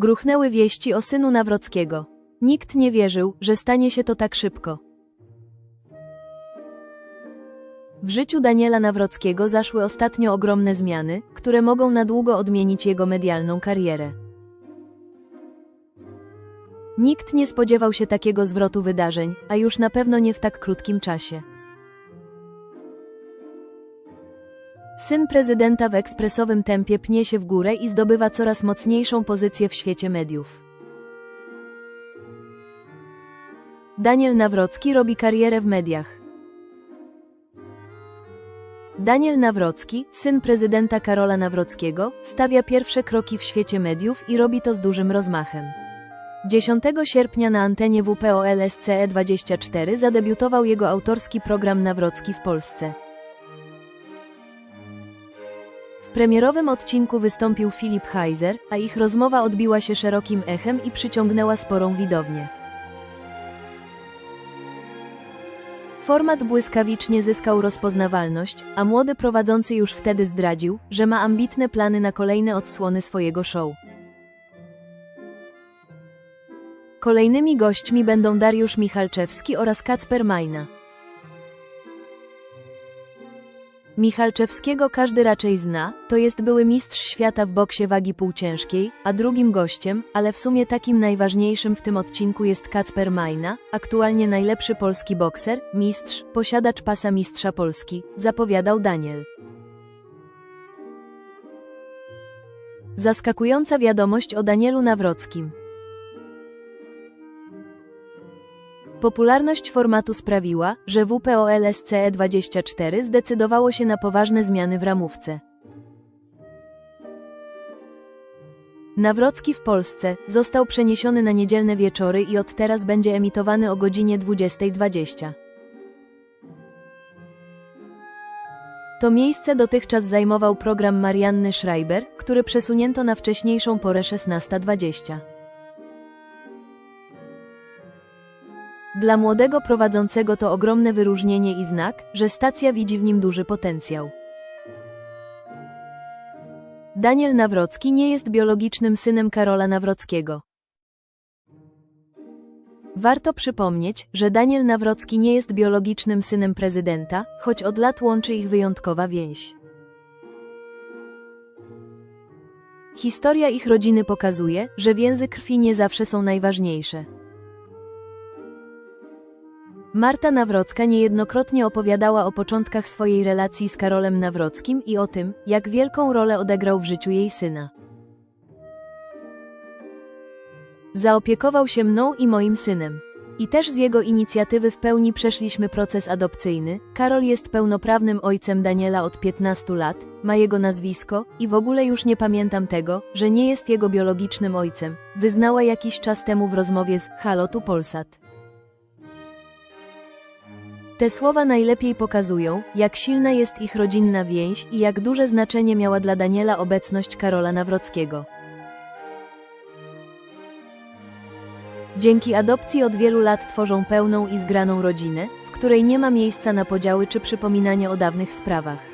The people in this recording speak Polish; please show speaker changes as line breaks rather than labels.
Gruchnęły wieści o synu Nawrockiego. Nikt nie wierzył, że stanie się to tak szybko. W życiu Daniela Nawrockiego zaszły ostatnio ogromne zmiany, które mogą na długo odmienić jego medialną karierę. Nikt nie spodziewał się takiego zwrotu wydarzeń, a już na pewno nie w tak krótkim czasie. Syn prezydenta w ekspresowym tempie pnie się w górę i zdobywa coraz mocniejszą pozycję w świecie mediów. Daniel Nawrocki robi karierę w mediach. Daniel Nawrocki, syn prezydenta Karola Nawrockiego, stawia pierwsze kroki w świecie mediów i robi to z dużym rozmachem. 10 sierpnia na antenie WPOL SCE24 zadebiutował jego autorski program Nawrocki w Polsce. Premierowym odcinku wystąpił Filip Heiser, a ich rozmowa odbiła się szerokim echem i przyciągnęła sporą widownię. Format błyskawicznie zyskał rozpoznawalność, a młody prowadzący już wtedy zdradził, że ma ambitne plany na kolejne odsłony swojego show. Kolejnymi gośćmi będą Dariusz Michalczewski oraz Kacper Majna. Michalczewskiego każdy raczej zna, to jest były mistrz świata w boksie wagi półciężkiej, a drugim gościem, ale w sumie takim najważniejszym w tym odcinku jest Kacper Majna, aktualnie najlepszy polski bokser, mistrz, posiadacz pasa mistrza Polski, zapowiadał Daniel. Zaskakująca wiadomość o Danielu Nawrockim. Popularność formatu sprawiła, że WPOL SCE24 zdecydowało się na poważne zmiany w ramówce. Nawrocki w Polsce został przeniesiony na niedzielne wieczory i od teraz będzie emitowany o godzinie 20.20. To miejsce dotychczas zajmował program Marianny Schreiber, który przesunięto na wcześniejszą porę 16.20. Dla młodego prowadzącego to ogromne wyróżnienie i znak, że stacja widzi w nim duży potencjał. Daniel Nawrocki nie jest biologicznym synem Karola Nawrockiego. Warto przypomnieć, że Daniel Nawrocki nie jest biologicznym synem prezydenta, choć od lat łączy ich wyjątkowa więź. Historia ich rodziny pokazuje, że więzy krwi nie zawsze są najważniejsze. Marta Nawrocka niejednokrotnie opowiadała o początkach swojej relacji z Karolem Nawrockim i o tym, jak wielką rolę odegrał w życiu jej syna. Zaopiekował się mną i moim synem. I też z jego inicjatywy w pełni przeszliśmy proces adopcyjny. Karol jest pełnoprawnym ojcem Daniela od 15 lat, ma jego nazwisko i w ogóle już nie pamiętam tego, że nie jest jego biologicznym ojcem, wyznała jakiś czas temu w rozmowie z Halotu Polsat. Te słowa najlepiej pokazują, jak silna jest ich rodzinna więź i jak duże znaczenie miała dla Daniela obecność Karola Nawrockiego. Dzięki adopcji od wielu lat tworzą pełną i zgraną rodzinę, w której nie ma miejsca na podziały czy przypominanie o dawnych sprawach.